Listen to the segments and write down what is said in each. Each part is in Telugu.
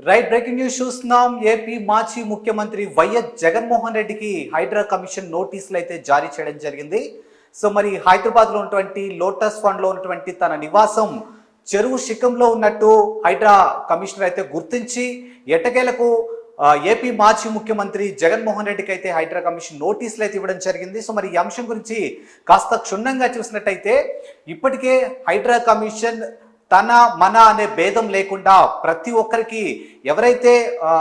రైట్ బ్రేకింగ్ న్యూస్ చూస్తున్నాం. ఏపీ మాజీ ముఖ్యమంత్రి వైఎస్ జగన్మోహన్ రెడ్డికి హైడ్రా కమిషన్ నోటీసులు అయితే జారీ చేయడం జరిగింది. సో మరి హైదరాబాద్లో ఉన్నటువంటి లోటస్ ఫండ్లో ఉన్నటువంటి తన నివాసం చెరువు శిఖంలో ఉన్నట్టు హైడ్రా కమిషనర్ అయితే గుర్తించి ఎటకేలకు ఏపీ మాజీ ముఖ్యమంత్రి జగన్మోహన్ రెడ్డికి అయితే హైడ్రా కమిషన్ నోటీసులు అయితే ఇవ్వడం జరిగింది. సో మరి ఈ అంశం గురించి కాస్త క్షుణ్ణంగా చూసినట్టయితే ఇప్పటికే హైడ్రా కమిషన్ తన మన అనే భేదం లేకుండా ప్రతి ఒక్కరికి ఎవరైతే ఆ,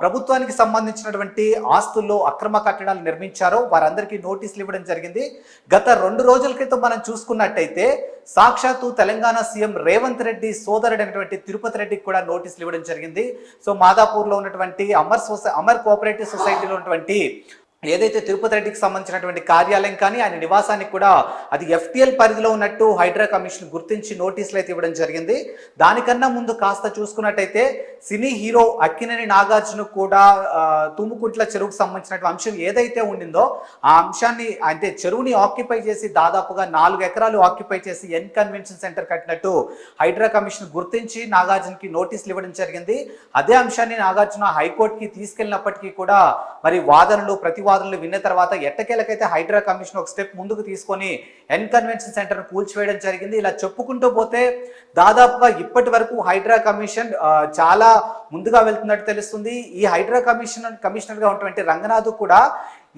ప్రభుత్వానికి సంబంధించినటువంటి ఆస్తుల్లో అక్రమ కట్టడాలు నిర్మించారో వారందరికీ నోటీసులు ఇవ్వడం జరిగింది. గత రెండు రోజుల క్రితం మనం చూసుకున్నట్టయితే సాక్షాత్తు తెలంగాణ సీఎం రేవంత్ రెడ్డి సోదరుడైనటువంటి తిరుపతి రెడ్డికి కూడా నోటీసులు ఇవ్వడం జరిగింది. సో మాదాపూర్లో ఉన్నటువంటి అమర్ సొసై అమర్ కోఆపరేటివ్ సొసైటీలో ఉన్నటువంటి ఏదైతే తిరుపతి రెడ్డికి సంబంధించినటువంటి కార్యాలయం కానీ ఆయన నివాసానికి కూడా అది ఎఫ్టిఎల్ పరిధిలో ఉన్నట్టు హైడ్రా కమిషన్ గుర్తించి నోటీసులు అయితే ఇవ్వడం జరిగింది. దానికన్నా ముందు కాస్త చూసుకున్నట్టయితే సినీ హీరో అక్కినేని నాగార్జున కూడా తుముకుట్ల చెరువుకు సంబంధించినటువంటి అంశం ఏదైతే ఉండిందో ఆ అంశాన్ని అంటే చెరువుని ఆక్యుపై చేసి దాదాపుగా నాలుగు ఎకరాలు ఆక్యుపై చేసి ఎన్ కన్వెన్షన్ సెంటర్ కట్టినట్టు హైడ్రా కమిషన్ గుర్తించి నాగార్జునకి నోటీసులు ఇవ్వడం జరిగింది. అదే అంశాన్ని నాగార్జున హైకోర్టుకి తీసుకెళ్ళినప్పటికీ కూడా మరి వాదనలు వాదనలు విన్న తర్వాత ఎట్టకేలకైతే హైడ్రా కమిషన్ ఒక స్టెప్ ముందుకు తీసుకొని ఎన్ కన్వెన్షన్ సెంటర్ను కూల్చివేయడం జరిగింది. ఇలా చెప్పుకుంటూ పోతే దాదాపుగా ఇప్పటి వరకు హైడ్రా కమిషన్ చాలా ముందుగా వెళ్తున్నట్టు తెలుస్తుంది. ఈ హైడ్రా కమిషన్ కమిషనర్గా ఉన్నటువంటి రంగనాథ్ కూడా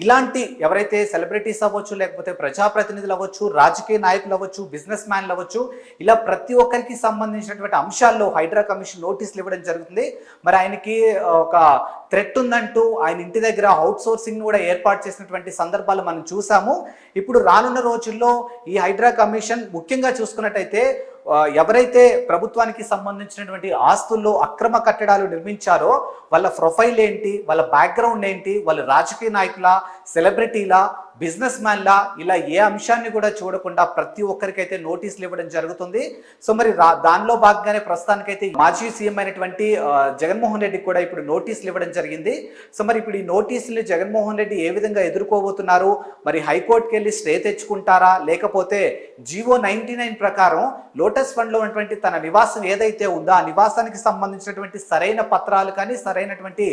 ఇలాంటి ఎవరైతే సెలబ్రిటీస్ అవ్వచ్చు లేకపోతే ప్రజాప్రతినిధులు అవ్వచ్చు రాజకీయ నాయకులు అవ్వచ్చు బిజినెస్ మ్యాన్లు అవ్వచ్చు ఇలా ప్రతి ఒక్కరికి సంబంధించినటువంటి అంశాల్లో హైడ్రా కమిషన్ నోటీసులు ఇవ్వడం జరుగుతుంది. మరి ఆయనకి ఒక థ్రెట్ ఉందంటూ ఆయన ఇంటి దగ్గర అవుట్ సోర్సింగ్ కూడా ఏర్పాటు చేసినటువంటి సందర్భాలు మనం చూసాము. ఇప్పుడు రానున్న రోజుల్లో ఈ హైడ్రా కమిషన్ ముఖ్యంగా చూసుకున్నట్టయితే ఎవరైతే ప్రభుత్వానికి సంబంధించినటువంటి ఆస్తుల్లో అక్రమ కట్టడాలు నిర్మించారో వాళ్ళ ప్రొఫైల్ ఏంటి వాళ్ళ బ్యాక్గ్రౌండ్ ఏంటి వాళ్ళ రాజకీయ నాయకుల సెలబ్రిటీల బిజినెస్ మ్యాన్లా ఇలా ఏ అంశాన్ని కూడా చూడకుండా ప్రతి ఒక్కరికైతే నోటీసులు ఇవ్వడం జరుగుతుంది. సో మరి రా- దానిలో భాగంగానే ప్రస్తుతానికైతే మాజీ సీఎం అయినటువంటి జగన్మోహన్ రెడ్డి కూడా ఇప్పుడు నోటీసులు ఇవ్వడం జరిగింది. సో మరి ఇప్పుడు ఈ నోటీసులు జగన్మోహన్ రెడ్డి ఏ విధంగా ఎదుర్కోబోతున్నారు? మరి హైకోర్టుకి వెళ్ళి స్టే తెచ్చుకుంటారా? లేకపోతే జీవో నైన్టీ నైన్ ప్రకారం లోటస్ ఫండ్లో ఉన్నటువంటి తన నివాసం ఏదైతే ఉందో ఆ నివాసానికి సంబంధించినటువంటి సరైన పత్రాలు కానీ సరైనటువంటి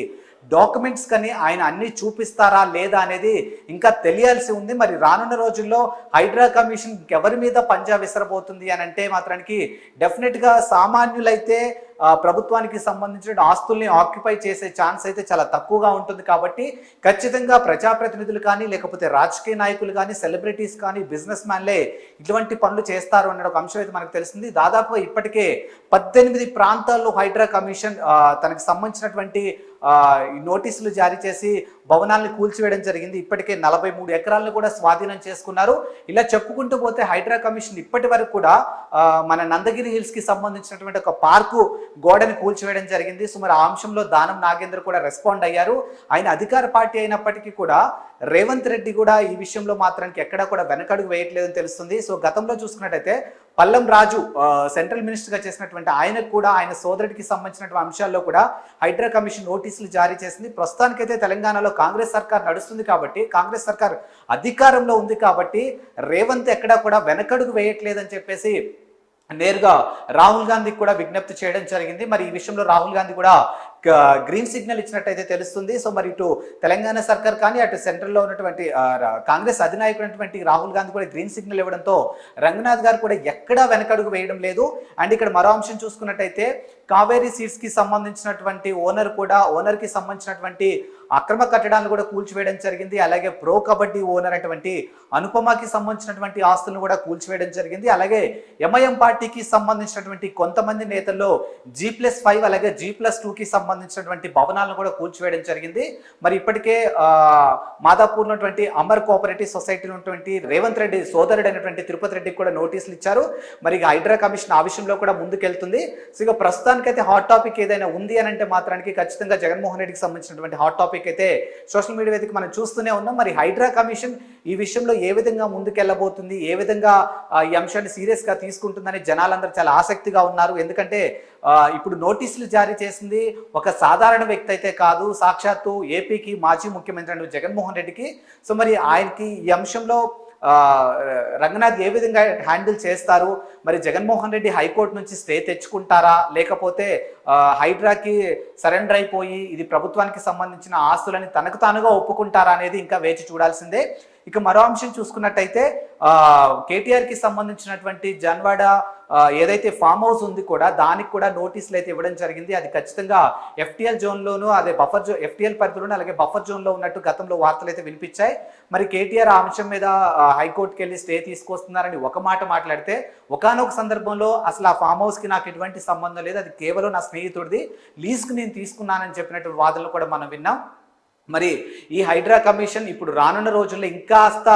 డాక్యుమెంట్స్ కానీ ఆయన అన్ని చూపిస్తారా లేదా అనేది ఇంకా చేయాల్సి ఉంది. మరి రానున్న రోజుల్లో హైడ్రా కమిషన్ ఎవరి మీద పంజా విసరబోతుంది అని అంటే మాత్రానికి డెఫినెట్గా సామాన్యులైతే ప్రభుత్వానికి సంబంధించిన ఆస్తుల్ని ఆక్యుపై చేసే ఛాన్స్ అయితే చాలా తక్కువగా ఉంటుంది కాబట్టి ఖచ్చితంగా ప్రజాప్రతినిధులు కానీ లేకపోతే రాజకీయ నాయకులు కానీ సెలబ్రిటీస్ కానీ బిజినెస్ మ్యాన్లే ఇటువంటి పనులు చేస్తారు అనే ఒక అంశం అయితే మనకు తెలిసింది. దాదాపు ఇప్పటికే పద్దెనిమిది ప్రాంతాల్లో హైడ్రా కమిషన్ తనకు సంబంధించినటువంటి ఈ నోటీసులు జారీ చేసి భవనాలను కూల్చివేయడం జరిగింది. ఇప్పటికే నలభై మూడు ఎకరాలను కూడా స్వాధీనం చేసుకున్నారు. ఇలా చెప్పుకుంటూ పోతే హైడ్రా కమిషన్ ఇప్పటి వరకు కూడా మన నందగిరి హిల్స్కి సంబంధించినటువంటి ఒక పార్కు గోడని కూల్చివేయడం జరిగింది. సో మరి ఆ అంశంలో దానం నాగేందర్ కూడా రెస్పాండ్ అయ్యారు. ఆయన అధికార పార్టీ అయినప్పటికీ కూడా రేవంత్ రెడ్డి కూడా ఈ విషయంలో మాత్రానికి ఎక్కడా కూడా వెనకడుగు వేయట్లేదని తెలుస్తుంది. సో గతంలో చూసుకున్నట్టయితే పల్లం రాజు సెంట్రల్ మినిస్టర్గా చేసినటువంటి ఆయనకు కూడా ఆయన సోదరుడికి సంబంధించినటువంటి అంశాల్లో కూడా హైడ్రా కమిషన్ నోటీసులు జారీ చేసింది. ప్రస్తుతానికైతే తెలంగాణలో కాంగ్రెస్ సర్కార్ నడుస్తుంది కాబట్టి కాంగ్రెస్ సర్కార్ అధికారంలో ఉంది కాబట్టి రేవంత్ ఎక్కడా కూడా వెనకడుగు వేయట్లేదని చెప్పేసి నేరుగా రాహుల్ గాంధీకి కూడా విజ్ఞప్తి చేయడం జరిగింది. మరి ఈ విషయంలో రాహుల్ గాంధీ కూడా గ్రీన్ సిగ్నల్ ఇచ్చినట్టయితే తెలుస్తుంది. సో మరి ఇటు తెలంగాణ సర్కార్ కానీ అటు సెంట్రల్లో ఉన్నటువంటి కాంగ్రెస్ అధినాయకుడైనటువంటి రాహుల్ గాంధీ కూడా గ్రీన్ సిగ్నల్ ఇవ్వడంతో రంగనాథ్ గారు కూడా ఎక్కడా వెనకడుగు వేయడం లేదు. అండ్ ఇక్కడ మరో అంశం చూసుకున్నట్టయితే కావేరీ సీట్స్కి సంబంధించినటువంటి ఓనర్ కూడా ఓనర్కి సంబంధించినటువంటి అక్రమ కట్టడాలను కూడా కూల్చివేయడం జరిగింది. అలాగే ప్రో కబడ్డీ ఓనర్ అటువంటి అనుపమకి సంబంధించినటువంటి ఆస్తులను కూడా కూల్చివేయడం జరిగింది. అలాగే ఎంఐఎం పార్టీకి సంబంధించినటువంటి కొంతమంది నేతల్లో జీ ప్లస్ ఫైవ్ అలాగే జీ ప్లస్ టూకి సంబంధించినటువంటి భవనాలను కూడా కూల్చివేయడం జరిగింది. మరి ఇప్పటికే మాదాపూర్ ఉన్నటువంటి అమర్ కోఆపరేటివ్ సొసైటీలో ఉన్నటువంటి రేవంత్ రెడ్డి సోదరుడు అయినటువంటి తిరుపతి రెడ్డికి కూడా నోటీసులు ఇచ్చారు. మరి ఇక హైడ్రా కమిషన్ ఆ విషయంలో కూడా ముందుకెళ్తుంది. సో ఇక ప్రస్తుతానికైతే హాట్ టాపిక్ ఏదైనా ఉంది అని అంటే మాత్రానికి ఖచ్చితంగా జగన్మోహన్ రెడ్డికి సంబంధించినటువంటి హాట్ టాపిక్ అయితే సోషల్ మీడియా వేదిక మనం చూస్తూనే ఉన్నాం. మరి హైడ్రా కమిషన్ ఈ విషయంలో ఏ విధంగా ముందుకెళ్ళబోతుంది? ఏ విధంగా ఈ అంశాన్ని సీరియస్గా తీసుకుంటుందని జనాలందరూ చాలా ఆసక్తిగా ఉన్నారు. ఎందుకంటే ఇప్పుడు నోటీసులు జారీ చేసింది ఒక సాధారణ వ్యక్తి అయితే కాదు. సాక్షాత్తు ఏపీకి మాజీ ముఖ్యమంత్రి అయిన జగన్మోహన్ రెడ్డికి. సో మరి ఆయనకి ఈ అంశంలో రంగనాథ్ ఏ విధంగా హ్యాండిల్ చేస్తారు? మరి జగన్మోహన్ రెడ్డి హైకోర్టు నుంచి స్టే తెచ్చుకుంటారా? లేకపోతే హైడ్రాకి సరెండర్ అయిపోయి ఇది ప్రభుత్వానికి సంబంధించిన ఆస్తులని తనకు తానుగా ఒప్పుకుంటారా అనేది ఇంకా వేచి చూడాల్సిందే. ఇక మరో అంశం చూసుకున్నట్టయితే కేటీఆర్కి కేటీఆర్కి సంబంధించినటువంటి జన్వాడ ఏదైతే ఫామ్ హౌస్ ఉంది కూడా దానికి కూడా నోటీసులు అయితే ఇవ్వడం జరిగింది. అది ఖచ్చితంగా ఎఫ్టీఎల్ జోన్లోను అదే బఫర్ జోన్ ఎఫ్టిఎల్ పరిధిలోను అలాగే బఫర్ జోన్లో ఉన్నట్టు గతంలో వార్తలు అయితే వినిపించాయి. మరి కేటీఆర్ ఆ అంశం మీద హైకోర్టుకి వెళ్ళి స్టే తీసుకొస్తున్నారని ఒక మాట మాట్లాడితే ఒకానొక సందర్భంలో అసలు ఆ ఫామ్ హౌస్కి నాకు ఎటువంటి సంబంధం లేదు. అది కేవలం నా స్నేహితుడిది. లీజ్కి నేను తీసుకున్నానని చెప్పినటువంటి వాదనలు కూడా మనం విన్నాం. మరి ఈ హైడ్రా కమిషన్ ఇప్పుడు రానున్న రోజుల్లో ఇంకాస్త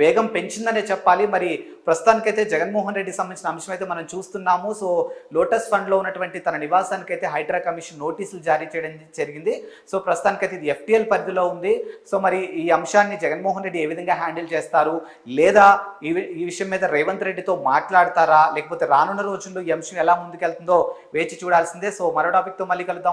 వేగం పెంచిందనే చెప్పాలి. మరి ప్రస్తుతానికైతే జగన్మోహన్ రెడ్డి సంబంధించిన అంశం అయితే మనం చూస్తున్నాము. సో లోటస్ ఫండ్లో ఉన్నటువంటి తన నివాసానికి అయితే హైడ్రా కమిషన్ నోటీసులు జారీ చేయడం జరిగింది. సో ప్రస్తుతానికైతే ఇది ఎఫ్టిఎల్ పరిధిలో ఉంది. సో మరి ఈ అంశాన్ని జగన్మోహన్ రెడ్డి ఏ విధంగా హ్యాండిల్ చేస్తారు? లేదా ఈ ఈ విషయం మీద రేవంత్ రెడ్డితో మాట్లాడతారా? లేకపోతే రానున్న రోజుల్లో ఈ అంశం ఎలా ముందుకెళ్తుందో వేచి చూడాల్సిందే. సో మరో టాపిక్తో మళ్ళీ కలుద్దాం.